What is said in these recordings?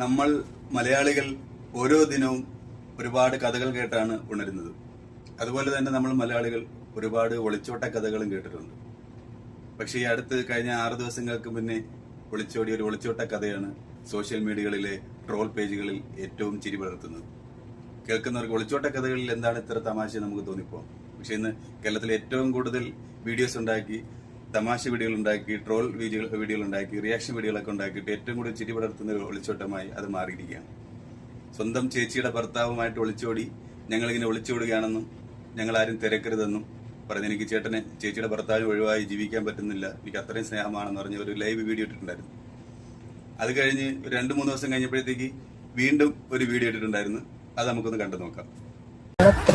നമ്മൾ മലയാളികൾ ഓരോ ദിനവും ഒരുപാട് കഥകൾ കേട്ടാണ് ഉണരുന്നത്. അതുപോലെ തന്നെ നമ്മൾ മലയാളികൾ ഒരുപാട് ഒളിച്ചോട്ട കഥകളും കേട്ടിട്ടുണ്ട്. പക്ഷേ ഈ അടുത്ത് കഴിഞ്ഞ ആറ് ദിവസങ്ങൾക്ക് മുന്നേ ഒളിച്ചോടിയ ഒരു ഒളിച്ചോട്ട കഥയാണ് സോഷ്യൽ മീഡിയകളിലെ ട്രോൾ പേജുകളിൽ ഏറ്റവും ചിരി പകർത്തുന്നത് കേൾക്കുന്നവർക്ക് ഒളിച്ചോട്ട കഥകളിൽ എന്താണ് ഇത്ര തമാശ നമുക്ക് തോന്നിപ്പോ പക്ഷെ ഇന്ന് കേരളത്തിൽ ഏറ്റവും കൂടുതൽ വീഡിയോസ് ഉണ്ടാക്കി തമാശ വീഡിയോകൾ ഉണ്ടാക്കി ട്രോൾ വീഡിയോ വീഡിയോകൾ ഉണ്ടാക്കി റിയാക്ഷൻ വീഡിയോകളൊക്കെ ഉണ്ടാക്കിയിട്ട് ഏറ്റവും കൂടുതൽ ചിരി പടർത്തുന്ന ഒരു ഒളിച്ചോട്ടമായി അത് മാറിയിരിക്കുകയാണ്. സ്വന്തം ചേച്ചിയുടെ ഭർത്താവുമായിട്ട് ഒളിച്ചോടി ഞങ്ങളിങ്ങനെ ഒളിച്ചോടുകയാണെന്നും ഞങ്ങൾ ആരും തിരക്കരുതെന്നും പറഞ്ഞു എനിക്ക് ചേട്ടനെ ചേച്ചിയുടെ ഭർത്താവിന് ഒഴിവായി ജീവിക്കാൻ പറ്റുന്നില്ല എനിക്ക് അത്രയും സ്നേഹമാണെന്ന് പറഞ്ഞ ഒരു ലൈവ് വീഡിയോ ഇട്ടിട്ടുണ്ടായിരുന്നു. അത് കഴിഞ്ഞ് രണ്ട് മൂന്ന് ദിവസം കഴിഞ്ഞപ്പോഴത്തേക്ക് വീണ്ടും ഒരു വീഡിയോ ഇട്ടിട്ടുണ്ടായിരുന്നു. അത് നമുക്കൊന്ന് കണ്ടു നോക്കാം.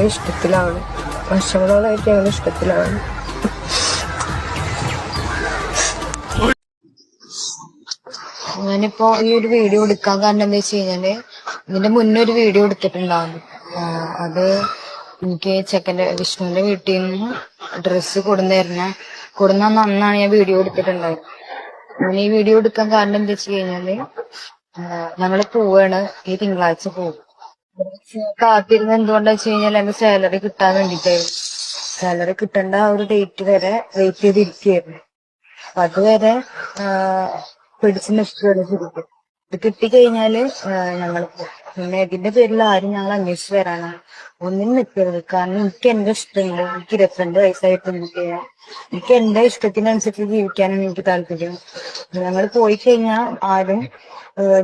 ഇഷ്ടത്തിലാണ്. ഇഷ്ടത്തിലാണ്. ഞാനിപ്പോ ഈ ഒരു വീഡിയോ എടുക്കാൻ കാരണം എന്താ വെച്ച് കഴിഞ്ഞാൽ ഇതിന്റെ മുന്നേ ഒരു വീഡിയോ എടുത്തിട്ടുണ്ടാവും അത് എനിക്ക് ചെക്കന്റെ വിഷ്ണുവിന്റെ വീട്ടിൽ നിന്ന് ഡ്രസ്സ് കൊടുന്നായിരുന്നു കൊടുന്ന അന്നാണ് ഞാൻ വീഡിയോ എടുത്തിട്ടുണ്ടായത്. ഞാൻ ഈ വീഡിയോ എടുക്കാൻ കാരണം എന്താ വെച്ച് കഴിഞ്ഞാൽ ഞങ്ങൾ പോവാണ് ഈ തിങ്കളാഴ്ച പോകും കാത്തിരുന്ന് എന്തുകൊണ്ടാ വെച്ച് കഴിഞ്ഞാൽ എന്റെ സാലറി കിട്ടാൻ വേണ്ടിട്ടായിരുന്നു. സാലറി കിട്ടേണ്ട ഒരു ഡേറ്റ് വരെ വെയിറ്റ് ചെയ്തിരിക്കുകയായിരുന്നു. അപ്പൊ അതുവരെ പിടിച്ചു നിൽക്കുകയാണ് ഇത് കിട്ടിക്കഴിഞ്ഞാൽ ഞങ്ങൾ പിന്നെ ഇതിന്റെ പേരിൽ ആരും ഞങ്ങൾ അന്വേഷിച്ച് വരാനാണ്. ഒന്നിനും നിൽക്കരുത്. കാരണം എനിക്ക് എന്റെ ഇഷ്ടമുണ്ട്. എനിക്ക് ഇരുപത്തിരണ്ട് വയസ്സായിട്ട് എനിക്ക് എനിക്ക് എന്റെ ഇഷ്ടത്തിനനുസരിച്ച് ജീവിക്കാനാണ് എനിക്ക് താല്പര്യം. ഞങ്ങൾ പോയി കഴിഞ്ഞാൽ ആരും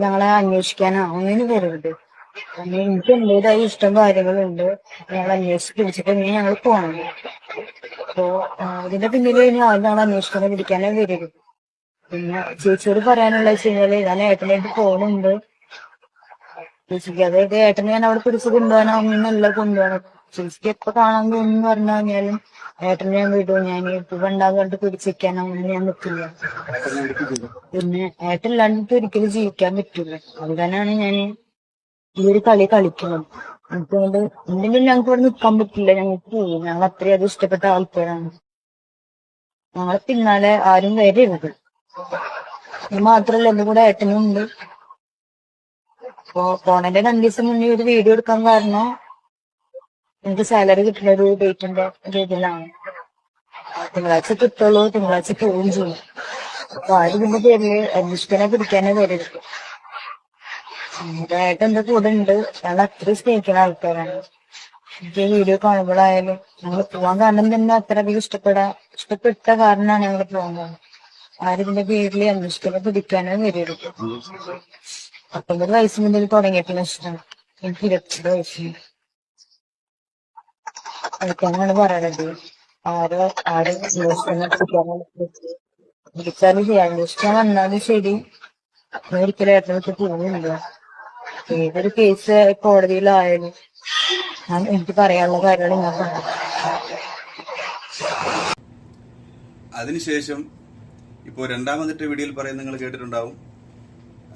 ഞങ്ങളെ അന്വേഷിക്കാനോ ഒന്നിനും വരരുത്. കാരണം എനിക്ക് എന്റേതായ ഇഷ്ടം കാര്യങ്ങളുണ്ട് ഞങ്ങൾ അന്വേഷിച്ച് പിടിച്ചിട്ട് ഞങ്ങൾ പോകണം അപ്പോ ഇതിന്റെ പിന്നിൽ ഇനി ആരും ഞങ്ങൾ അന്വേഷിക്കാനോ പിടിക്കാനോ വരരുത്. പിന്നെ ചേച്ചിയോട് പറയാനുള്ള വെച്ച് കഴിഞ്ഞാൽ ഞാൻ ഏട്ടനായിട്ട് പോണുണ്ട്. ചേച്ചിക്ക് അതായത് ഏട്ടനെ ഞാൻ അവിടെ പിടിച്ച് കൊണ്ടുപോകാനോ ഒന്നല്ല കൊണ്ടുപോകണം ചേച്ചിക്ക് എപ്പോ കാണാൻ തോന്നുന്നു പറഞ്ഞു കഴിഞ്ഞാലും ഏട്ടനെ ഞാൻ വിടും. ഞാൻ ഇപ്പൊ ഉണ്ടാകാണ്ട് പിടിച്ചിരിക്കാനോ ഒന്നും ഞാൻ നിൽക്കില്ല പിന്നെ ഏട്ടനില്ലാണ്ട് ഒരിക്കലും ജീവിക്കാൻ പറ്റില്ല. അതുകൊണ്ടാണ് ഞാൻ ഈ ഒരു കളി കളിക്കുന്നത്. അതുകൊണ്ട് എന്തെങ്കിലും ഞങ്ങൾക്ക് ഇവിടെ നിൽക്കാൻ പറ്റില്ല. ഞങ്ങൾക്ക് പോകും ഞങ്ങൾ അത്രയും അത് ഇഷ്ടപ്പെട്ട ആൾക്കാരാണ്. ഞങ്ങളെ പിന്നാലെ ആരും വരരുത്. ഇത് മാത്രല്ല എന്റെ കൂടെ ഏട്ടനും ഉണ്ട്. പോണന്റെ രണ്ടു ദിവസം മുന്നേ ഒരു വീഡിയോ എടുക്കാൻ കാരണം എനിക്ക് സാലറി കിട്ടുന്ന ഒരു ഡേറ്റിന്റെ രീതിയിലാണ് തിങ്കളാഴ്ച കിട്ടുള്ളൂ തിങ്കളാഴ്ച പോവുകയും ചെയ്യും. അപ്പൊ ആരും ഇതിന്റെ പേരിൽ അന്വേഷിക്കാനെ പിടിക്കാനേ വരരുത് ഏട്ടൻ എന്റെ കൂടെ ഉണ്ട്. ഞങ്ങൾ അത്രയും സ്നേഹിക്കുന്ന ആൾക്കാരാണ്. എനിക്ക് വീഡിയോ കാണുമ്പോഴായാലും ഞങ്ങൾ പോവാൻ കാരണം തന്നെ അത്രയധികം ഇഷ്ടപ്പെടാ ഇഷ്ടപ്പെട്ട കാരണമാണ് ഞങ്ങൾ പോകുന്നത് ഇതിന്റെ പേരിൽ അന്വേഷിക്കാനോ പിടിക്കാനോ വരരുത് പത്തൊമ്പത് വയസ്സ് മുതൽ തുടങ്ങിയിട്ടുള്ള ഇഷ്ടമാണ് എനിക്ക് ഇരുപത്തിരണ്ട് വയസ്സ് അതൊക്കെയാണ് പറയണത്. ആരോ ആരും വിളിച്ചാലും ചെയ്യാൻ അന്വേഷിക്കാൻ വന്നാലും ശരി. ഒരിക്കലും ഏട്ടനെ വിട്ട് പോകുന്നില്ല ഏതൊരു കേസ് കോടതിയിലായാലും എനിക്ക് പറയാനുള്ള അതിനുശേഷം ഇപ്പോൾ രണ്ടാമത്തെ വീഡിയോയിൽ പറയുന്നത് നിങ്ങൾ കേട്ടിട്ടുണ്ടാവും.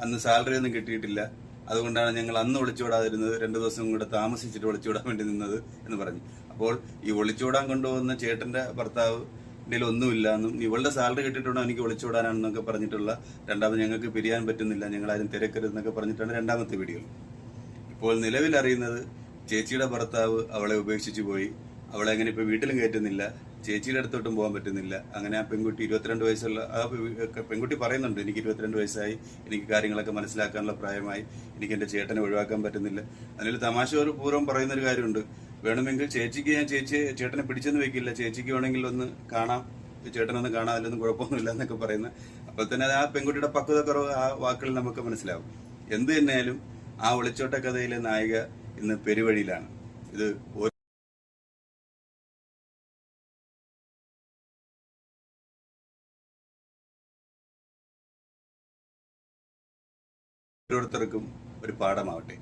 അന്ന് സാലറി ഒന്നും കിട്ടിയിട്ടില്ല. അതുകൊണ്ടാണ് ഞങ്ങൾ അന്ന് ഒളിച്ചോടാതിരുന്നത് രണ്ട് ദിവസം കൂടെ താമസിച്ചിട്ട് ഒളിച്ചോടാൻ വേണ്ടി നിന്നത് എന്ന് പറഞ്ഞു. അപ്പോൾ ഈ ഒളിച്ചോടാൻ കൊണ്ടുപോകുന്ന ചേട്ടന്റെ ഭർത്താവ് ഇതിൽ ഒന്നുമില്ല എന്നും ഇവളുടെ സാലറി കിട്ടിയിട്ടുണ്ടോ എനിക്ക് ഒളിച്ചോടാനാണെന്നൊക്കെ പറഞ്ഞിട്ടുള്ള രണ്ടാമത് ഞങ്ങൾക്ക് പിരിയാൻ പറ്റുന്നില്ല ഞങ്ങൾ ആരും തിരക്കരുതെന്നൊക്കെ പറഞ്ഞിട്ടാണ് രണ്ടാമത്തെ വീഡിയോ. ഇപ്പോൾ നിലവിൽ അറിയുന്നത് ചേച്ചിയുടെ ഭർത്താവ് അവളെ ഉപേക്ഷിച്ചു പോയി. അവളെ അങ്ങനെ ഇപ്പൊ വീട്ടിലും കയറ്റുന്നില്ല. ചേച്ചിയുടെ അടുത്തോട്ടും പോകാൻ പറ്റുന്നില്ല. അങ്ങനെ ആ പെൺകുട്ടി ഇരുപത്തിരണ്ട് വയസ്സുള്ള ആ പെൺകുട്ടി പറയുന്നുണ്ട് എനിക്ക് ഇരുപത്തിരണ്ട് വയസ്സായി എനിക്ക് കാര്യങ്ങളൊക്കെ മനസ്സിലാക്കാനുള്ള പ്രായമായി എനിക്ക് എന്റെ ചേട്ടനെ ഒഴിവാക്കാൻ പറ്റുന്നില്ല. അതിൽ തമാശ ഒരു പൂർവം പറയുന്ന ഒരു കാര്യമുണ്ട്. വേണമെങ്കിൽ ചേച്ചിക്ക് ഞാൻ ചേച്ചി ചേട്ടനെ പിടിച്ചെന്ന് വെക്കില്ല. ചേച്ചിക്ക് വേണമെങ്കിൽ ഒന്ന് കാണാം. ചേട്ടനൊന്ന് കാണാം അതിലൊന്നും കുഴപ്പമൊന്നുമില്ല എന്നൊക്കെ പറയുന്ന. അപ്പോൾ തന്നെ ആ പെൺകുട്ടിയുടെ പക്വത കുറവ് ആ വാക്കുകളിൽ നമുക്ക് മനസ്സിലാവും. എന്ത് തന്നെയായാലും ആ ഒളിച്ചോട്ട കഥയിലെ നായിക ഇന്ന് പെരുവഴിയിലാണ്. ഇത് ഓരോരുത്തർക്കും ഒരു പാഠമാവട്ടെ.